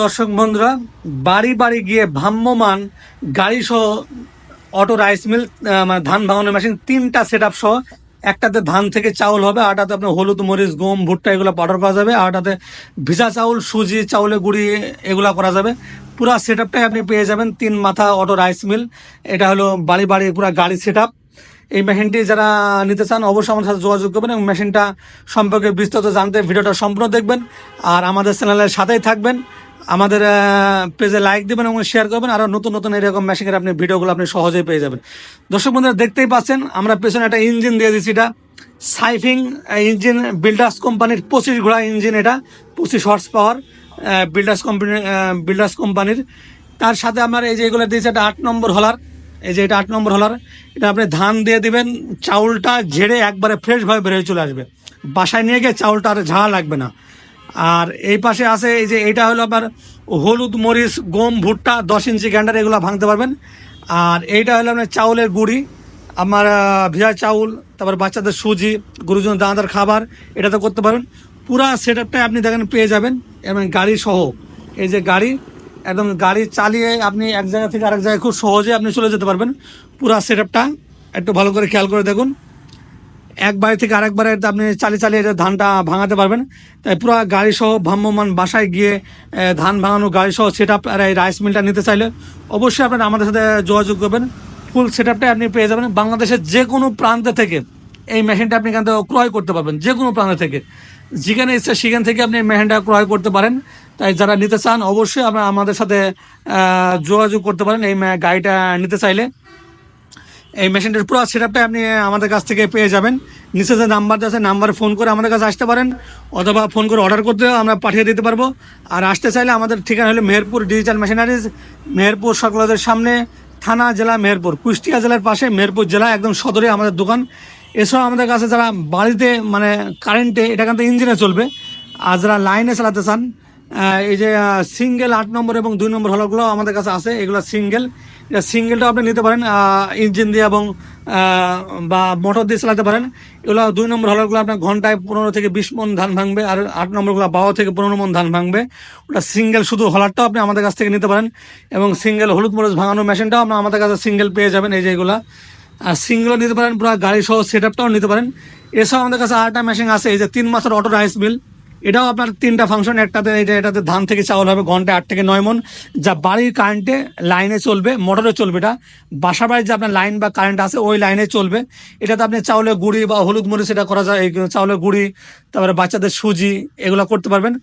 দর্শক বন্ধুরা, বাড়ি বাড়ি গিয়ে ভ্রাম্যমান গাড়ি সহ অটো, রাইস মিল মানে ধান ভাঙানোর মেশিন তিনটা সেট সহ একটাতে ধান থেকে চাউল হবে, আরটাতে আপনার হলুদ, মরিচ, গম, ভুট্টা এগুলো পাউডার করা যাবে, আরটাতে ভিজা চাউল, সুজি, চাউলের গুঁড়ি এগুলা করা যাবে। পুরো সেট আপটাই আপনি পেয়ে যাবেন তিন মাথা অটো, রাইস মিল। এটা হলো বাড়ি বাড়ি পুরো গাড়ি সেট এই মেশিনটি যারা নিতে চান অবশ্যই আমার সাথে যোগাযোগ করবেন এবং মেশিনটা সম্পর্কে বিস্তারিত জানতে ভিডিওটা সম্পূর্ণ দেখবেন। আর আমাদের চ্যানেলের সাথেই থাকবেন। আমাদের পেজে লাইক দেবেন এবং শেয়ার করবেন। আর নতুন নতুন এরকম মেশিনের আপনি ভিডিওগুলো আপনি সহজেই পেয়ে যাবেন। দর্শক বন্ধুরা, দেখতেই পাচ্ছেন, আমরা পেছনে একটা ইঞ্জিন দিয়ে দিচ্ছি এটা। সাইফিং ইঞ্জিন বিল্ডার্স কোম্পানির পঁচিশ ঘোড়া ইঞ্জিন এটা, পঁচিশ horse power builders company builders কোম্পানির তার সাথে আমার এই যে এগুলো দিয়েছে একটা আট নম্বর হলার এই যে এটা আট নম্বর হলার এটা আপনি ধান দিয়ে দিবেন, চাউলটা ঝেড়ে একবারে ফ্রেশভাবে বেরিয়ে চলে আসবে। বাসায় নিয়ে গিয়ে চাউলটা আর ঝাড়া লাগবে না। আর এই পাশে আছে এই যে এটা হলো আপনার হলুদ মরিচ, গম, ভুট্টা, দশ ইঞ্চি গ্যান্ডার এগুলো ভাঙতে পারবেন। আর এইটা হলো আপনার চাউলের গুঁড়ি, আমার ভিজা চাউল, তারপর বাচ্চাদের সুজি গুরুজন দাঁদার খাবার, এটা তো করতে পারবেন। পুরা সেট আপটাই আপনি দেখেন, পেয়ে যাবেন। এবং গাড়ি সহ, এই যে গাড়ি, একদম গাড়ি চালিয়ে আপনি এক জায়গা থেকে আরেক জায়গায় খুব সহজে আপনি চলে যেতে পারবেন। পুরা সেট আপটা একটু ভালো করে খেয়াল করে দেখুন। এক বাড়ি থেকে আরেক বাড়ি আপনি চালিয়ে চালিয়ে ধানটা ভাঙাতে পারবেন। তাই পুরো গাড়ি সহ ভ্রাম্যমান বাসায় গিয়ে ধান ভাঙানো গাড়ি সহ সেট আপ আর এই রাইস মিলটা নিতে চাইলে অবশ্যই আপনারা আমাদের সাথে যোগাযোগ করবেন। ফুল সেট আপটাই আপনি পেয়ে যাবেন বাংলাদেশের যে কোনো প্রান্ত থেকে। এই মেশিনটা আপনি এখান থেকে ক্রয় করতে পারবেন যে কোনো প্রান্ত থেকে। যেখানে ইচ্ছা সেখান থেকে আপনি এই মেশিনটা ক্রয় করতে পারেন। তাই যারা নিতে চান অবশ্যই আপনারা আমাদের সাথে যোগাযোগ করতে পারেন। এই গাড়িটা নিতে চাইলে। এই মেশিনটার পুরো সেটআপটা আপনি আমাদের কাছ থেকে পেয়ে যাবেন। নিচে যে নাম্বার আছে নাম্বারে ফোন করে আমাদের কাছে আসতে পারেন, অথবা ফোন করে অর্ডার করতে আমরা পাঠিয়ে দিতে পারব। আর আসতে চাইলে আমাদের ঠিকানা হলো মেহেরপুর ডিজিটাল মেশিনারিজ মেহেরপুর সকলের সামনে, থানা জেলা মেহেরপুর, কুষ্টিয়া জেলার পাশে, মেহেরপুর জেলা একদম সদরে আমাদের দোকান। এছাড়াও আমাদের কাছে যারা বাড়িতে মানে কারেন্টে এটা কিন্তু ইঞ্জিনে চলবে। আর যারা লাইনে চালাতে চান এই যে সিঙ্গেল আট নম্বর এবং দুই নম্বর হলগুলো আমাদের কাছে আছে, এগুলো সিঙ্গেল এটা সিঙ্গেলটাও আপনি নিতে পারেন ইঞ্জিন দিয়ে এবং বা মোটর দিয়ে চালাতে পারেন, এগুলো দুই নম্বর হলগুলো আপনার ঘন্টায় পনেরো থেকে বিশ মন ধান ভাঙবে, আর আট নম্বরগুলো বারো থেকে পনেরো মন ধান ভাঙবে। ওটা সিঙ্গেল শুধু হলারটাও আপনি আমাদের কাছ থেকে নিতে পারেন, এবং সিঙ্গেল হলুদ মরিচ ভাঙানো মেশিনটাও আপনি আমাদের কাছে সিঙ্গেল পেয়ে যাবেন, এই যে এগুলা। আর সিঙ্গেলও নিতে পারেন, পুরো গাড়ি সহ সেট আপটাও নিতে পারেন। এছাড়াও আমাদের কাছে আরেকটা মেশিন আছে, এই যে তিন মাসের অটো রাইস মিল এটাও আপনার তিনটা ফাংশন একটাতে এটা এটাতে ধান থেকে চাউল হবে ঘন্টায় আট থেকে নয় মন। যা বাড়ির কারেন্টে লাইনে চলবে মোটরে চলবে এটা। বাসা বাড়ির যে আপনার লাইন বা কারেন্ট আছে, ওই লাইনে চলবে। এটাতে আপনি চাউলের গুঁড়ি বা হলুদ মরিচ এটা করা যায় চাউলের গুঁড়ি, তারপরে বাচ্চাদের সুজি, এগুলো করতে পারবেন।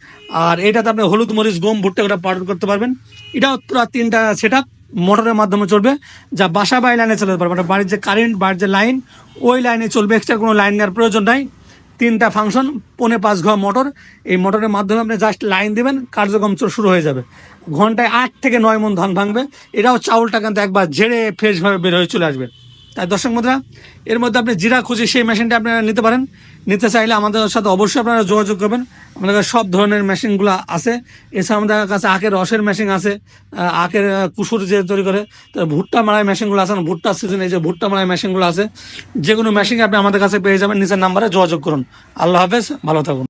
আর এটাতে আপনি হলুদ মরিচ, গম, ভুট্টা ওটা পাউডার করতে পারবেন। এটাও পুরো তিনটা সেট মোটরের মাধ্যমে চলবে। যা বাসা বাড়ি লাইনে চলতে পারবে মানে বাড়ির যে কারেন্ট বাড়ির যে লাইন ওই লাইনে চলবে। এক্সট্রা কোনো লাইন নেওয়ার প্রয়োজন নাই। তিনটা ফাংশন পনে পাঁচ ঘ মোটর এই মোটরের মাধ্যমে আপনি জাস্ট লাইন দেবেন, কার্যক্রম শুরু হয়ে যাবে। ঘন্টায় আট থেকে নয় মন ধান ভাঙবে। এটাও চাউলটা কিন্তু একবার ঝেড়ে ফ্রেশভাবে বের হয়ে চলে আসবে। তাই দর্শক মুদ্রা, এর মধ্যে আপনি জিরা খুঁজে সেই মেশিনটা আপনারা নিতে পারেন। নিতে চাইলে আমাদের সাথে অবশ্যই আপনারা যোগাযোগ করবেন। আমাদের কাছে সব ধরনের মেশিনগুলো আছে। এছাড়া আমাদের কাছে আখের রসের মেশিন আছে আখের কুসুর যে তৈরি করে ভুট্টা মারাই মেশিনগুলো আছে না ভুট্টার সিজনে যে ভুট্টা মারাই মেশিনগুলো আছে যে কোনো মেশিন আপনি আমাদের কাছে পেয়ে যাবেন। নিচের নাম্বারে যোগাযোগ করুন। আল্লাহ হাফেজ, ভালো থাকুন।